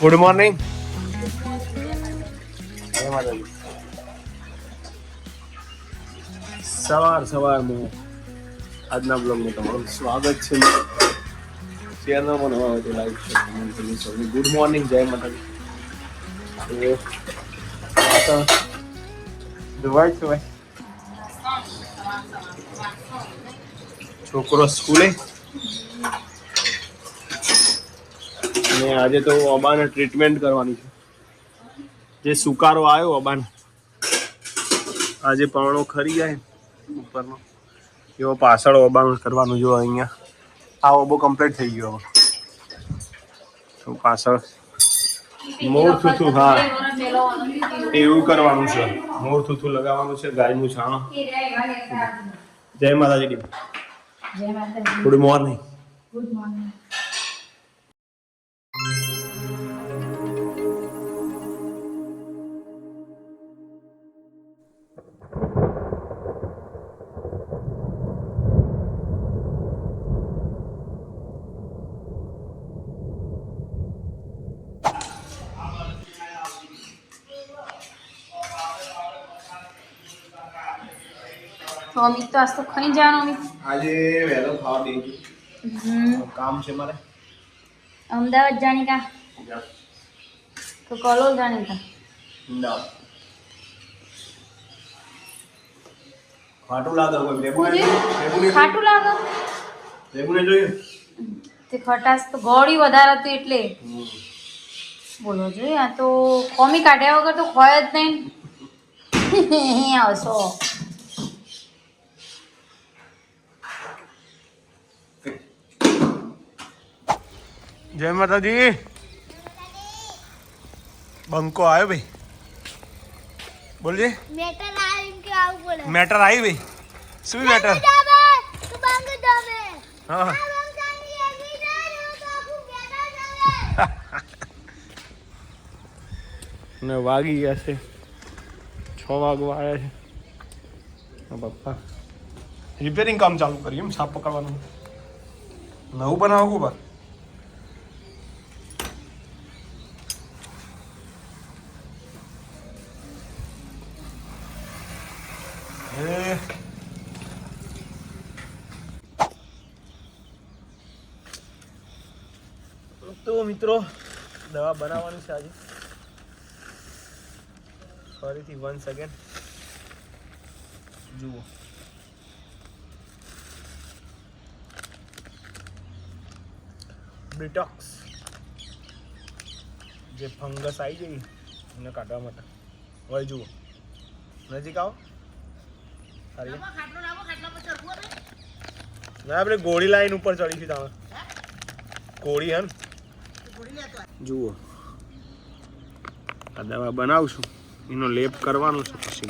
Good morning સવાર સવાર સવારમાં આજના બ્લોગમાં તમારું સ્વાગત છે. શેરના પણ હવા હોય તો લાઈક છે. ગુડ મોર્નિંગ જય માતાજી. ધોવાય છે છોકરો સ્કૂલે અને આજે તો અબાને ટ્રીટમેન્ટ કરવાની છે. જે સુકારો આવ્યો અબાને આજે પાણો ખરી જાય ઉપરનો. એવો પાછળ અબાણ કરવાનું જો અહીંયા. આ ઓબો કમ્પ્લીટ થઈ ગયો હવે. તો પાછળ મોર થૂથું હા. એવું કરવાનું છે. મોર થૂથું લગાવવાનું છે ગાયનું છાણ. જય માતાજી. ટીમ જય માતાજી. ગુડ મોર્નિંગ તો અમિત તો આજ તો ખાઈ જવાનો અમિત આજે વહેલો ખાવા હમ કામ છે મારે અમદાવાદ જાણી કા તો કલોલ જાણી કા અમદાવાદ ખાટું લાગે કોઈ પૂરી? ખાટું લાગે લેબુ જોઈએ તે ખટાશ તો ગોળી વધારે હતી એટલે બોલો જોઈએ આ તો કોમી કાઢ્યા વગર તો ખોય જ નહીં હસો જય માતાજી. બંકો આવ્યો ભાઈ. બોલજે મેટર આવું બોલે. મેટર આવી ભાઈ. શું મેટર? હા. ના વાગી ગયા છે. છ વાગવા આવ્યા છે. પપ્પા. રિપેરિંગ કામ ચાલુ કર્યું એમ સાપ પકડવાનું. નવું બનાવું પર એ તો મિત્રો દવા બનાવવાની છે આજે. ફરીથી વન્સ અગેન જુઓ. બ્રિટોક્સ જે ફંગસ આવી ગઈ એને કાઢવા માટે. હવે જુઓ. નજીક આવો. સારી ના? આપણે ગોળી લાઈન ઉપર ચડી છે તમે ગોળી હે ને? જુઓ. આ દવા બનાવશું. એનો લેપ કરવાનો છે પછી.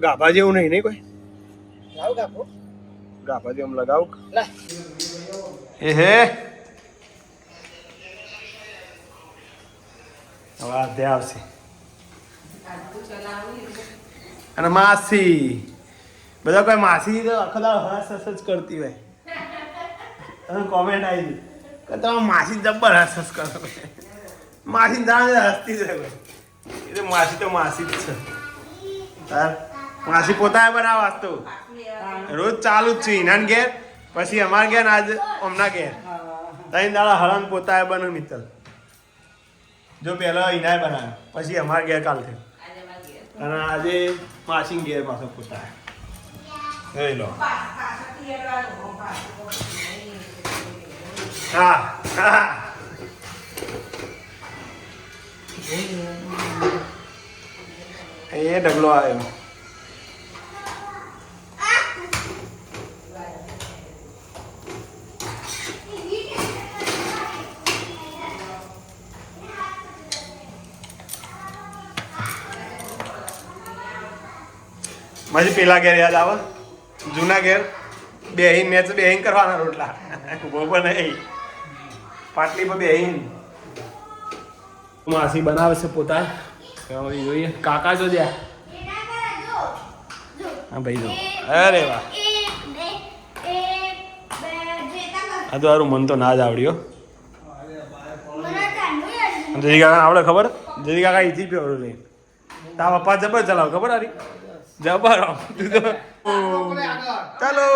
ગાભા જેવું નહીં નહીં કોઈ? ગાભા. જેવું લગાવું. એ હે. હવે આ આવશે. અને માસી. બધા કોઈ માસી તો આખો દાડો હસ હસ જ કરતી હોય. કોમેન્ટ આવી કે તમે માસી જબ્બર હસ હસ કરો માસી દાણ હસતી જ એટલે માસી તો માસી જ છે. માસી પોતાએ બનાવ વાસ્તુ. રોજ ચાલુ જ છે ઇનાન ઘેર. પછી અમાર ઘેર આજે હમણાં ઘેર. ત્રણ દાડા હરણ પોતાએ બનો મિત્તલ. જો પહેલા ઇનાય બનાવ્યો પછી અમાર ઘેર કાલ થયો. અને આજે માસી ઘેર પાછો પૂછાય જોઈ લો. હા હા. એ ઢગલો આવ્યો. પછી પેલા ઘેર યાદ આવે? જૂના ઘેર. બેહીન મેચ બેહીન કરવાના રોટલા. બોબો નહીં પાટલી પર બેહીન. માસી બનાવે છે પોતા. જોઈએ. કાકા જો જ્યાં. હા ભાઈ જો. અરે વાહ. બે બે આ તો સારું મન તો ના જ આવડ્યો. જય કાકા આવડે ખબર? જય કાકા ઈથી પ્યોર લઈ તા પપ્પા જબર ચલાવ ખબર આરી જબર ચાલો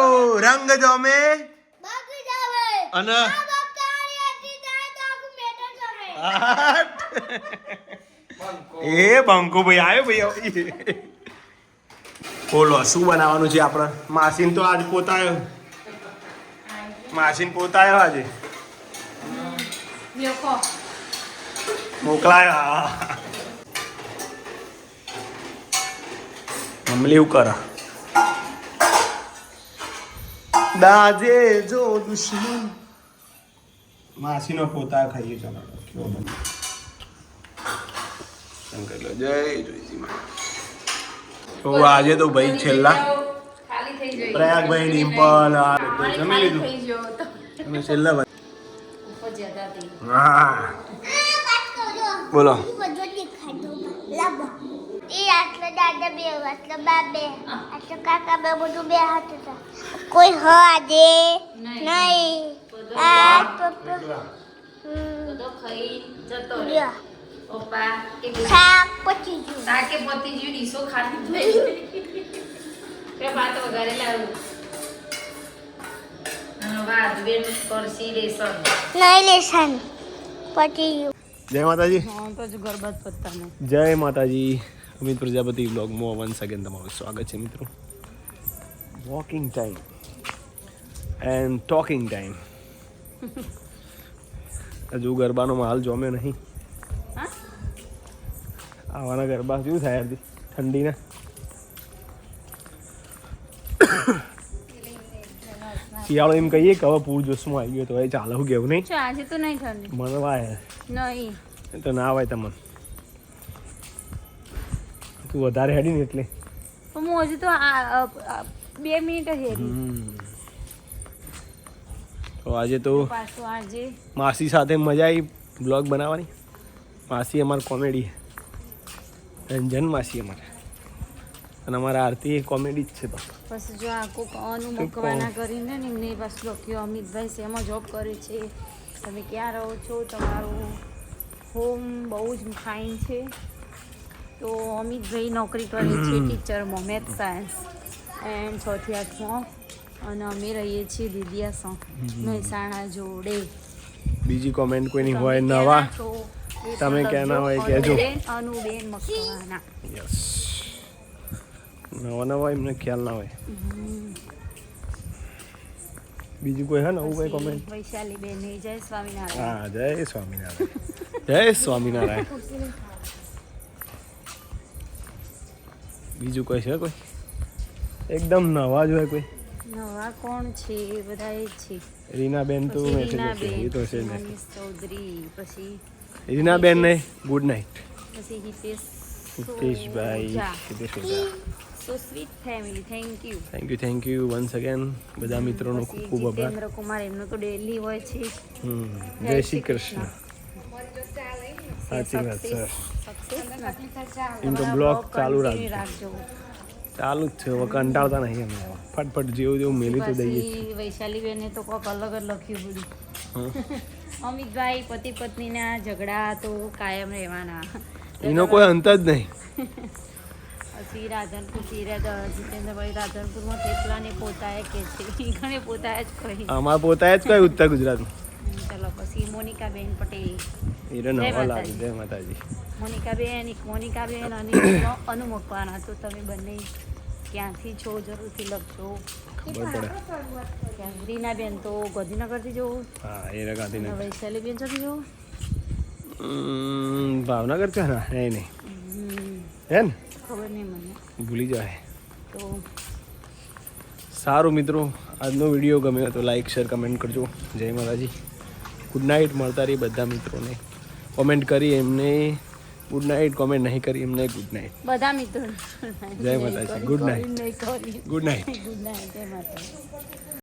રંગ જમે અમે. અને તારી એ બંકુ ભાઈ આવ્યો ભાઈ બોલો શું બનાવવાનું છે આપણે? માસીન તો આજ પોતાયો. માસીન પોતાયો આજે. મોકલાયો હા. મમલી કર. દાજે જો દુશ્મન. માસીનો પોતા ખાઈએ ચાલો. કેવો બને? શંકર જય જોઈજી માં તો આજે તો ભાઈ છેલ્લા ખાલી થઈ જાય પ્રયાગભાઈ ડિમ્પલ આ બધું જમી લીધું. થઈ અને છેલ્લા ભાઈ ઉપર જ્યાદા થઈ હા. બોલો. ઈ આટલો દાદા બે આટલો બા બે આટલો કાકા બે બધું બે હાથ હતા કોઈ હ આજે નહીં. આ તો તો ખાઈ જતો રહે લ્યો. કે શાક પચી ગયું પતિ ખાતી કે ભાત લાવું જય માતાજી હા તો જ જય માતાજી અમિત પ્રજાપતિ બ્લોગમાં વન્સ અગેન તમારું સ્વાગત છે મિત્રો. Walking time and talking time હજુ ગરબાનો માલ જોમ્યો નહીં. આવાના ગરબા શું થાય યાર? ઠંડીના. શિયાળો એમ કહીએ કે હવે પૂર જોશમાં આવી ગયો તો એ ચાલે હું કેવું નહીં? આજે તો નહીં ઠંડી. મને વાય નહીં તો ના આવે તમને. તું વધારે હેડી ને એટલે. હું હજુ તો બે મિનિટ જ હેડી. તો આજે તો આજે. માસી સાથે મજા આવી બ્લોગ બનાવવાની. માસી અમાર કોમેડી. રંજન માસી અમારે. અને અમારા આરતી કોમેડી જ છે પછી જો આ કોક અનુ મૂકવાના કરીને ને એમને પાછું લખ્યું અમિતભાઈ શેમાં જોબ કરે છે. તમે ક્યાં રહો છો? તમારું હોમ બહુ જ ફાઇન છે. તો અમિતભાઈ નોકરી કરે છે ટીચરમાં મેથ સાયન્સ એન્ડ છથી આઠમાં. અને અમે રહીએ છીએ દીદીયા મહેસાણા જોડે. બીજી કોમેન્ટ કોઈની હોય નવા? તમે ક્યાંના હોય. કહેજો. અનુબેન, મકવાના યસ નવા નવા એમને ખ્યાલ ના હોય. બીજું કોઈ હે નવું કોઈ કોમેન્ટ વૈશાલી બેન જય સ્વામિનારાયણ. હા જય સ્વામિનારાયણ. જય સ્વામિનારાયણ. બીજું કોઈ છે કોઈ? એકદમ નવા જ હોય કોઈ? નવા કોણ છે? એ બધા એ છે. રીનાબેન તો મેસેજ મૂકે એ તો છે ને. ચૌધરી પછી રીનાબેન ને ગુડ નાઇટ પછી Hitesh Hiteshbhai Hitesh so sweet family thank you thank you thank you once again બધા મિત્રોનો ખૂબ ખૂબ આભાર. જીતેન્દ્ર કુમાર એમનું તો ડેલી હોય છે. જય શ્રી કૃષ્ણ. સાચી વાત સર એમ તો બ્લોગ ચાલુ રાખજો. ચાલુ જ છે હવે કંટાળતા નહીં અમે ફટફટ જેવું જેવું મેલી તો દઈએ. વૈશાલી બેને તો કોક અલગ જ લખ્યું બધું. અમિતભાઈ પતિ પત્નીના ઝઘડા તો કાયમ રહેવાના. એનો કોઈ અંત જ નહીં. પછી રાધનપુર જીતેન્દ્રભાઈ રાધનપુરમાં થેપલા ને પોતાએ કે છે? ઘણે પોતાએ જ કહી. અમારા પોતા જ કહ્યું ઉત્તર ગુજરાતમાં. ચલો પછી મોનિકાબેન પટેલ માતાજી. લાગે જય માતાજી મોનિકાબેન એક મોનિકાબેન અને એકનો તો તમે બંને ક્યાંથી છો જરૂરથી લખજો રીનાબેન તો ગાંધીનગરથી જવું હા એ રગાતી વૈશાલીબેન ચોથી જવું ભાવનગર છે ને નહીં નહીં હે ને ખબર નહીં મને ભૂલી જાય તો સારું મિત્રો આજનો વીડિયો ગમ્યો હતો તો લાઈક શેર કમેન્ટ કરજો જય માતાજી ગુડ નાઇટ મળતા રહી બધા મિત્રોને. કોમેન્ટ કરી એમને. ગુડ નાઇટ કોમેન્ટ નહીં કરી એમને. ગુડ નાઇટ બધા મિત્રો જય માતાજી. Good night good night good night જય માતા